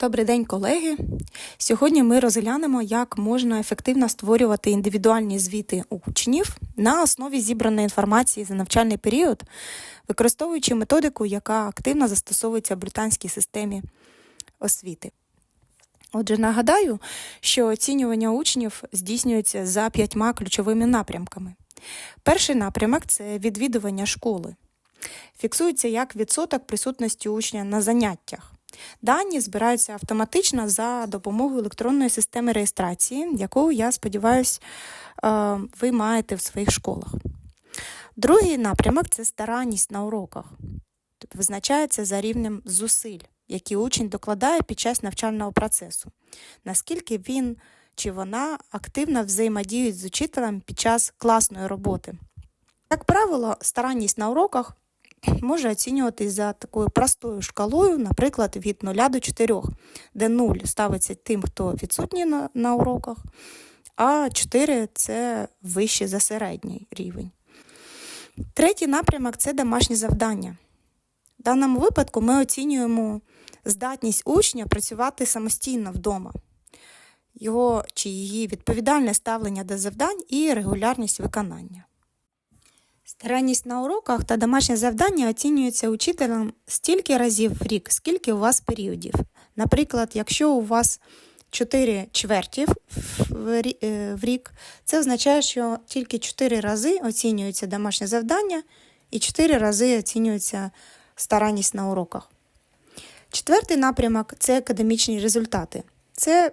Добрий день, колеги. Сьогодні ми розглянемо, як можна ефективно створювати індивідуальні звіти учнів на основі зібраної інформації за навчальний період, використовуючи методику, яка активно застосовується в британській системі освіти. Отже, нагадаю, що оцінювання учнів здійснюється за п'ятьма ключовими напрямками. Перший напрямок це відвідування школи. Фіксується як відсоток присутності учня на заняттях. Дані збираються автоматично за допомогою електронної системи реєстрації, яку, я сподіваюся, ви маєте в своїх школах. Другий напрямок це старанність на уроках, тобто визначається за рівнем зусиль, які учень докладає під час навчального процесу, наскільки він чи вона активно взаємодіють з учителем під час класної роботи. Як правило, старанність на уроках може оцінюватись за такою простою шкалою, наприклад, від 0 до 4, де 0 ставиться тим, хто відсутній на, на уроках, а 4 це вище за середній рівень. Третій напрямок це домашні завдання. В даному випадку ми оцінюємо здатність учня працювати самостійно вдома, його чи її відповідальне ставлення до завдань і регулярність виконання. Старанність на уроках та домашнє завдання оцінюються учителем стільки разів в рік, скільки у вас періодів. Наприклад, якщо у вас 4 чверті в рік, це означає, що тільки 4 рази оцінюється домашнє завдання і 4 рази оцінюється старанність на уроках. Четвертий напрямок це академічні результати. Це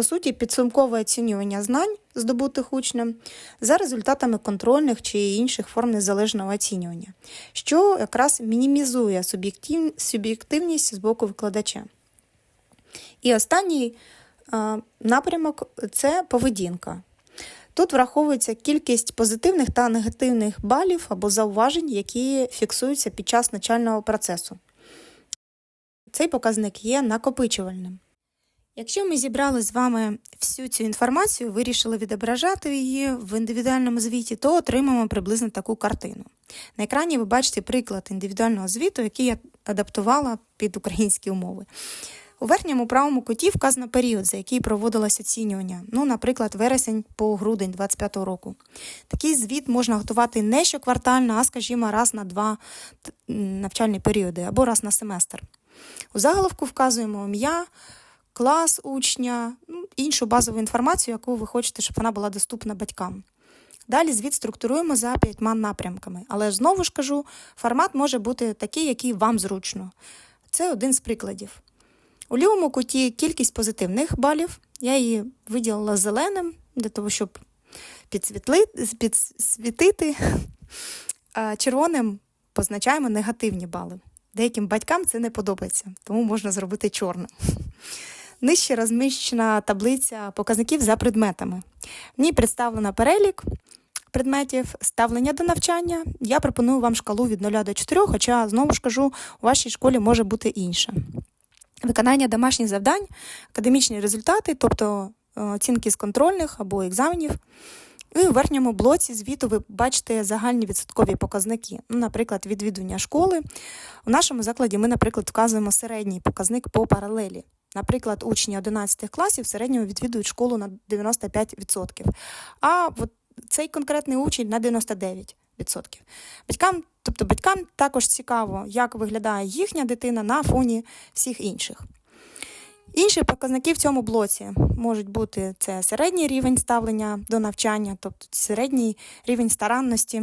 по суті, підсумкове оцінювання знань, здобутих учнем, за результатами контрольних чи інших форм незалежного оцінювання, що якраз мінімізує суб'єктив... суб'єктивність з боку викладача. І останній напрямок це поведінка. Тут враховується кількість позитивних та негативних балів або зауважень, які фіксуються під час навчального процесу. Цей показник є накопичувальним. Якщо ми зібрали з вами всю цю інформацію, вирішили відображати її в індивідуальному звіті, то отримаємо приблизно таку картину. На екрані ви бачите приклад індивідуального звіту, який я адаптувала під українські умови. У верхньому правому куті вказано період, за який проводилось оцінювання, ну, наприклад, вересень по грудень 2025 року. Такий звіт можна готувати не щоквартально, а, скажімо, раз на два навчальні періоди або раз на семестр. У заголовку вказуємо ім'я клас учня, ну, іншу базову інформацію, яку ви хочете, щоб вона була доступна батькам. Далі звіт структуруємо за п'ятьма напрямками. Але знову ж кажу, формат може бути такий, який вам зручно. Це один з прикладів. У лівому куті кількість позитивних балів. Я її виділила зеленим, для того, щоб підсвітити. А червоним позначаємо негативні бали. Деяким батькам це не подобається, тому можна зробити чорним. Нижче розміщена таблиця показників за предметами. В ній представлено перелік предметів, ставлення до навчання. Я пропоную вам шкалу від 0 до 4, хоча, знову ж кажу, у вашій школі може бути інша. Виконання домашніх завдань, академічні результати, тобто е, оцінки з контрольних або екзаменів. І у верхньому блоці звіту ви бачите загальні відсоткові показники. Ну, Наприклад, відвідування школи. У нашому закладі ми, наприклад, вказуємо середній показник по паралелі. Наприклад, учні 11 класів в середньому відвідують школу на 95%, а от цей конкретний учень на 99%. Батькам, тобто батькам також цікаво, як виглядає їхня дитина на фоні всіх інших. Інші показники в цьому блоці можуть бути це середній рівень ставлення до навчання, тобто середній рівень старанності,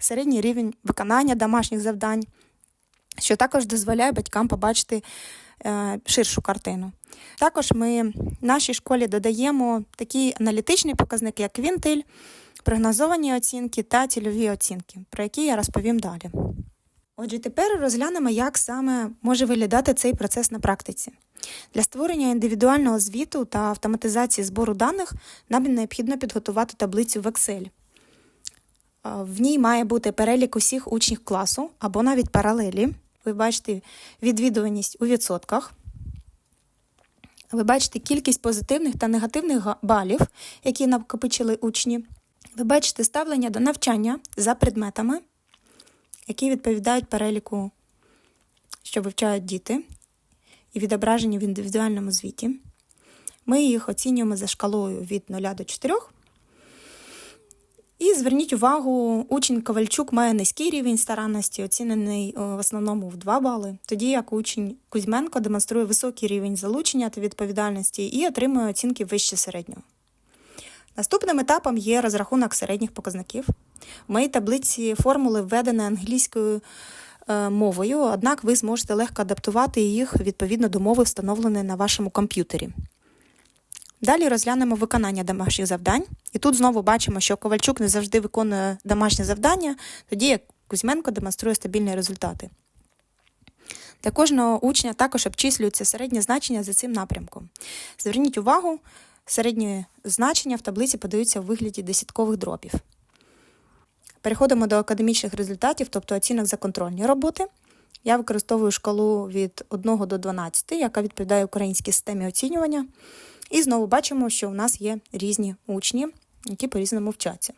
середній рівень виконання домашніх завдань, що також дозволяє батькам побачити ширшу картину. Також ми нашій школі додаємо такі аналітичні показники, як квінтиль, прогнозовані оцінки та цільові оцінки, про які я розповім далі. Отже, тепер розглянемо, як саме може виглядати цей процес на практиці. Для створення індивідуального звіту та автоматизації збору даних нам необхідно підготувати таблицю в Excel. Е, в ній має бути перелік усіх учнів класу або навіть паралелі, ви бачите відвідуваність у відсотках. Ви бачите кількість позитивних та негативних балів, які накопичили учні. Ви бачите ставлення до навчання за предметами, які відповідають переліку, що вивчають діти. і відображені в індивідуальному звіті. Ми їх оцінюємо за шкалою від 0 до 4. І зверніть увагу, учень Ковальчук має низький рівень старанності, оцінений в основному в 2 бали, тоді як учень Кузьменко демонструє високий рівень залучення та відповідальності і отримує оцінки вище середнього. Наступним етапом є розрахунок середніх показників. В моїй таблиці формули введені англійською е, мовою, однак ви зможете легко адаптувати їх відповідно до мови, встановленої на вашому комп'ютері. Далі розглянемо виконання домашніх завдань. І тут знову бачимо, що Ковальчук не завжди виконує домашнє завдання, тоді як Кузьменко демонструє стабільні результати. Для кожного учня також обчислюється середнє значення за цим напрямком. Зверніть увагу, середні значення в таблиці подаються у вигляді десяткових дробів. Переходимо до академічних результатів, тобто оцінок за контрольні роботи. Я використовую шкалу від 1 до 12, яка відповідає українській системі оцінювання. І знову бачимо, що у нас є різні учні, які по-різному вчаться.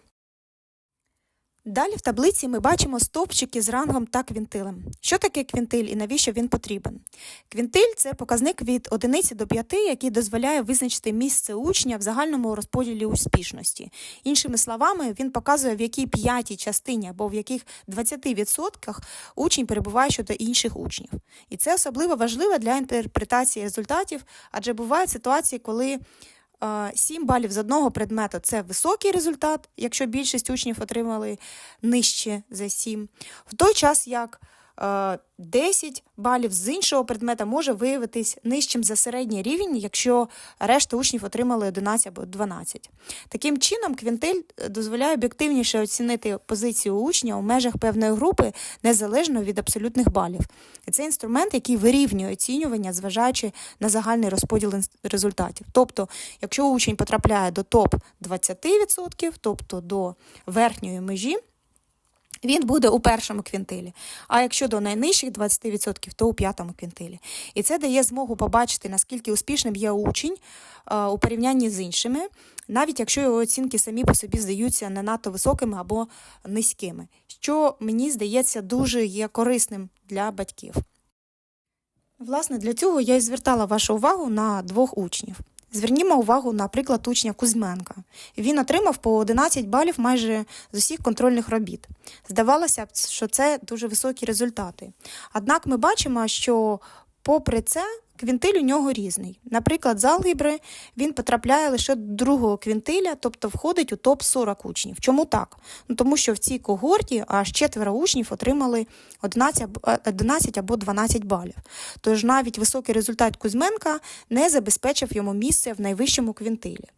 Далі в таблиці ми бачимо стовпчики з рангом та квінтилем. Що таке квінтиль і навіщо він потрібен? Квінтиль це показник від 1 до 5, який дозволяє визначити місце учня в загальному розподілі успішності. Іншими словами, він показує, в якій п'ятій частині або в яких 20% учень перебуває щодо інших учнів. І це особливо важливо для інтерпретації результатів, адже бувають ситуації, коли 7 балів з одного предмету це високий результат, якщо більшість учнів отримали нижче за 7. В той час як 10 балів з іншого предмета може виявитись нижчим за середній рівень, якщо решта учнів отримали 11 або 12. Таким чином, квінтиль дозволяє об'єктивніше оцінити позицію учня у межах певної групи незалежно від абсолютних балів. І це інструмент, який вирівнює оцінювання, зважаючи на загальний розподіл результатів. Тобто, якщо учень потрапляє до топ 20%, тобто до верхньої межі він буде у першому квінтилі. А якщо до найнижчих 20%, то у п'ятому квінтилі. І це дає змогу побачити, наскільки успішним є учень у порівнянні з іншими, навіть якщо його оцінки самі по собі здаються не надто високими або низькими, що мені здається дуже є корисним для батьків. Власне, для цього я і звертала вашу увагу на двох учнів. Звернімо увагу на приклад учня Кузьменка. Він отримав по 11 балів майже з усіх контрольних робіт. Здавалося б, що це дуже високі результати. Однак ми бачимо, що, попри це, Квінтиль у нього різний. Наприклад, з алгебри він потрапляє лише до другого квінтиля, тобто входить у топ-40 учнів. Чому так? Ну, Тому що в цій когорті аж четверо учнів отримали 11 або 12 балів. Тож навіть високий результат Кузьменка не забезпечив йому місце в найвищому квінтилі.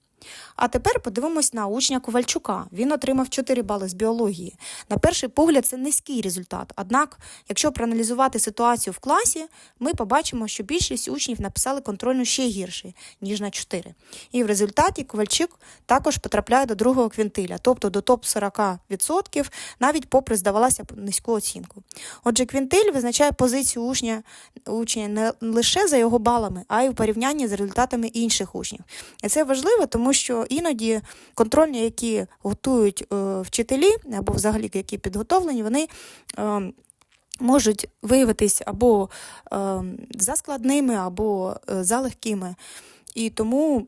А тепер подивимось на учня Ковальчука. Він отримав 4 бали з біології. На перший погляд, це низький результат. Однак, якщо проаналізувати ситуацію в класі, ми побачимо, що більшість учнів написали контрольну ще гірше, ніж на 4. І в результаті Ковальчук також потрапляє до другого квінтиля, тобто до топ-40%, навіть попри здавалося б низьку оцінку. Отже, квінтиль визначає позицію учня, учня не лише за його балами, а й у порівнянні з результатами інших учнів. І це важливо, тому що іноді контрольні, які готують е, вчителі, або взагалі які підготовлені, вони. Е, Можуть виявитись або е, заскладними, або е, залегкими. І тому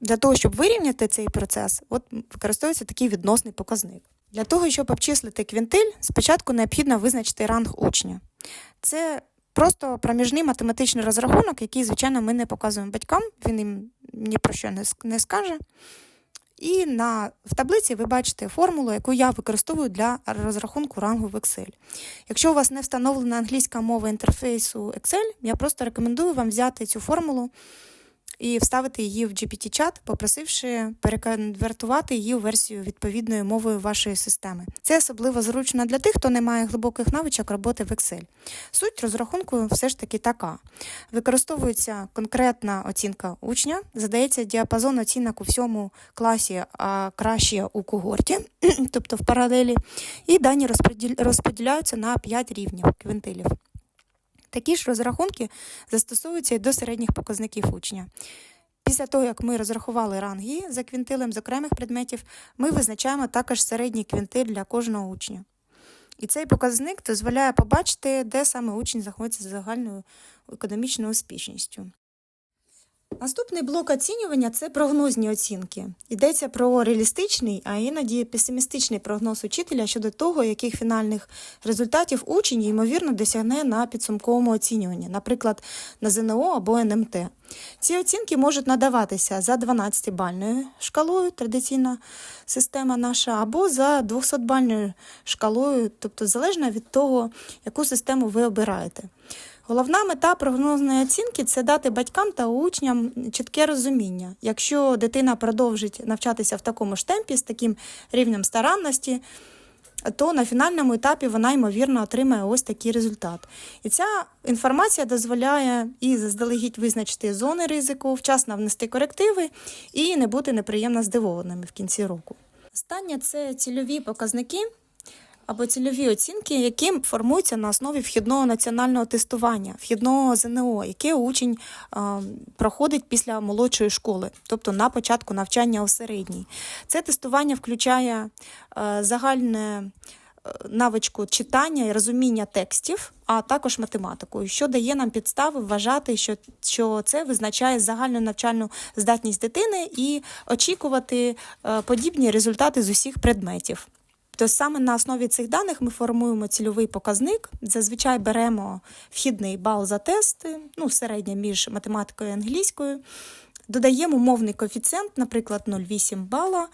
для того, щоб вирівняти цей процес, от використовується такий відносний показник. Для того, щоб обчислити квінтиль, спочатку необхідно визначити ранг учня. Це просто проміжний математичний розрахунок, який, звичайно, ми не показуємо батькам, він їм ні про що не, скаже. І на, в таблиці ви бачите формулу, яку я використовую для розрахунку рангу в Excel. Якщо у вас не встановлена англійська мова інтерфейсу Excel, я просто рекомендую вам взяти цю формулу і вставити її в GPT-чат, попросивши переконвертувати її у версію відповідною мовою вашої системи. Це особливо зручно для тих, хто не має глибоких навичок роботи в Excel. Суть розрахунку все ж таки така: використовується конкретна оцінка учня, задається діапазон оцінок у всьому класі, а краще у когорті, тобто в паралелі, і дані розподіляються на 5 рівнів квинтилів. Такі ж розрахунки застосовуються і до середніх показників учня. Після того, як ми розрахували ранги за квінтилем з окремих предметів, ми визначаємо також середній квінтиль для кожного учня. І цей показник дозволяє побачити, де саме учень знаходиться з загальною економічною успішністю. Наступний блок оцінювання це прогнозні оцінки. Йдеться про реалістичний, а іноді песимістичний прогноз учителя щодо того, яких фінальних результатів учень ймовірно досягне на підсумковому оцінюванні, наприклад, на ЗНО або НМТ. Ці оцінки можуть надаватися за 12-бальною шкалою, традиційна система наша, або за 200-бальною шкалою, тобто залежно від того, яку систему ви обираєте. Головна мета прогнозної оцінки це дати батькам та учням чітке розуміння. Якщо дитина продовжить навчатися в такому ж темпі, з таким рівнем старанності, то на фінальному етапі вона, ймовірно, отримає ось такий результат. І ця інформація дозволяє і заздалегідь визначити зони ризику, вчасно внести корективи і не бути неприємно здивованими в кінці року. Останнє це цільові показники або цільові оцінки, які формуються на основі вхідного національного тестування, вхідного ЗНО, яке учень е, проходить після молодшої школи, тобто на початку навчання у середній. Це тестування включає е, загальне. Навичку читання і розуміння текстів, а також математику, що дає нам підстави вважати, що що це визначає загальну навчальну здатність дитини і очікувати е, подібні результати з усіх предметів. То саме на основі цих даних ми формуємо цільовий показник. Зазвичай беремо вхідний бал за тести, ну, середня між математикою і англійською. Додаємо мовний коефіцієнт, наприклад, 0,8 бала.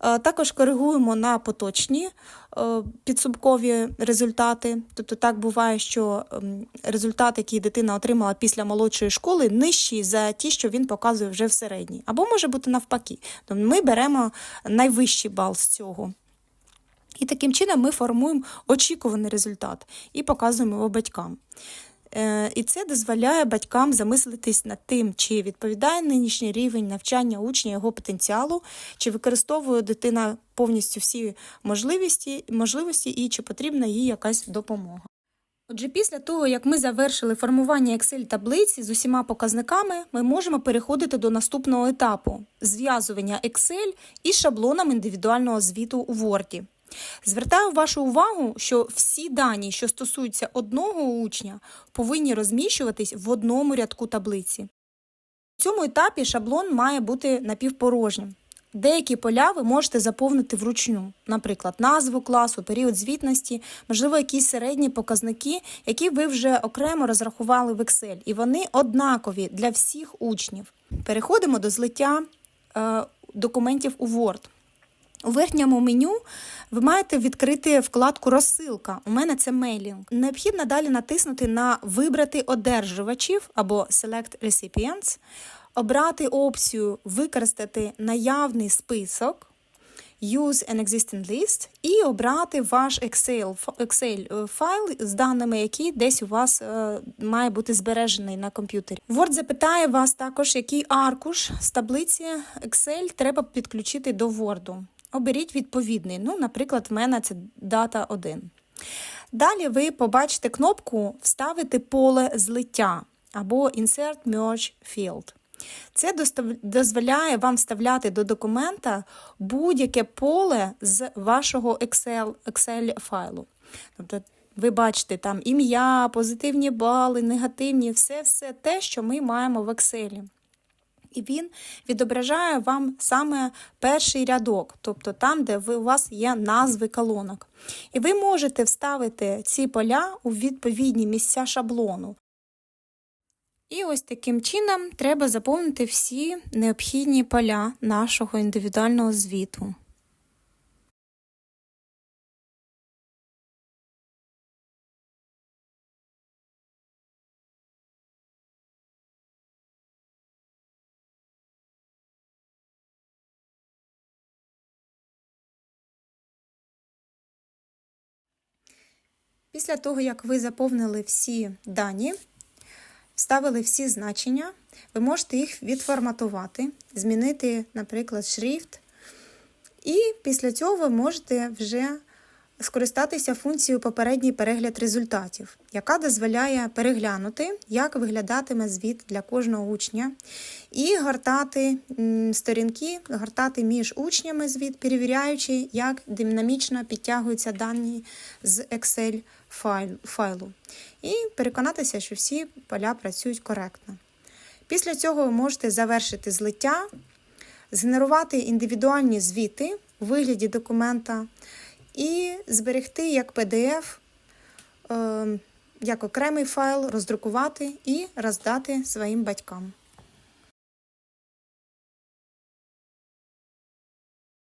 Е, також коригуємо на поточні е, підсумкові результати. Тобто так буває, що ем, результат, який дитина отримала після молодшої школи, нижчий за ті, що він показує вже в середній. Або може бути навпаки. Тобто Ми беремо найвищий бал з цього. І таким чином ми формуємо очікуваний результат і показуємо його батькам. Е, і це дозволяє батькам замислитись над тим, чи відповідає нинішній рівень навчання учня його потенціалу, чи використовує дитина повністю всі можливості, можливості і чи потрібна їй якась допомога. Отже, після того, як ми завершили формування Excel таблиці з усіма показниками, ми можемо переходити до наступного етапу зв'язування Excel із шаблоном індивідуального звіту у Word. Звертаю вашу увагу, що всі дані, що стосуються одного учня, повинні розміщуватись в одному рядку таблиці. У цьому етапі шаблон має бути напівпорожнім. Деякі поля ви можете заповнити вручну, наприклад, назву класу, період звітності, можливо, якісь середні показники, які ви вже окремо розрахували в Excel, і вони однакові для всіх учнів. Переходимо до злиття е, документів у Word. У верхньому меню ви маєте відкрити вкладку Розсилка. У мене це мейлінг. Необхідно далі натиснути на Вибрати одержувачів або Select Recipients, обрати опцію Використати наявний список. Use an existing list і обрати ваш Excel Excel файл з даними, які десь у вас е, має бути збережений на комп'ютері. Word запитає вас також, який аркуш з таблиці Excel треба підключити до Word оберіть відповідний. Ну, Наприклад, в мене це дата 1. Далі ви побачите кнопку Вставити поле злиття або Insert Merge Field. Це дозволяє вам вставляти до документа будь-яке поле з вашого Excel Excel файлу. Тобто, ви бачите там ім'я, позитивні бали, негативні, все-все те, що ми маємо в Excel і він відображає вам саме перший рядок, тобто там, де ви, у вас є назви колонок. І ви можете вставити ці поля у відповідні місця шаблону. І ось таким чином треба заповнити всі необхідні поля нашого індивідуального звіту. Після того, як ви заповнили всі дані, вставили всі значення, ви можете їх відформатувати, змінити, наприклад, шрифт. І після цього ви можете вже скористатися функцією попередній перегляд результатів, яка дозволяє переглянути, як виглядатиме звіт для кожного учня, і гортати сторінки, гортати між учнями звіт, перевіряючи, як динамічно підтягуються дані з Excel файлу, і переконатися, що всі поля працюють коректно. Після цього ви можете завершити злиття, згенерувати індивідуальні звіти у вигляді документа і зберегти як PDF, е, як окремий файл, роздрукувати і роздати своїм батькам.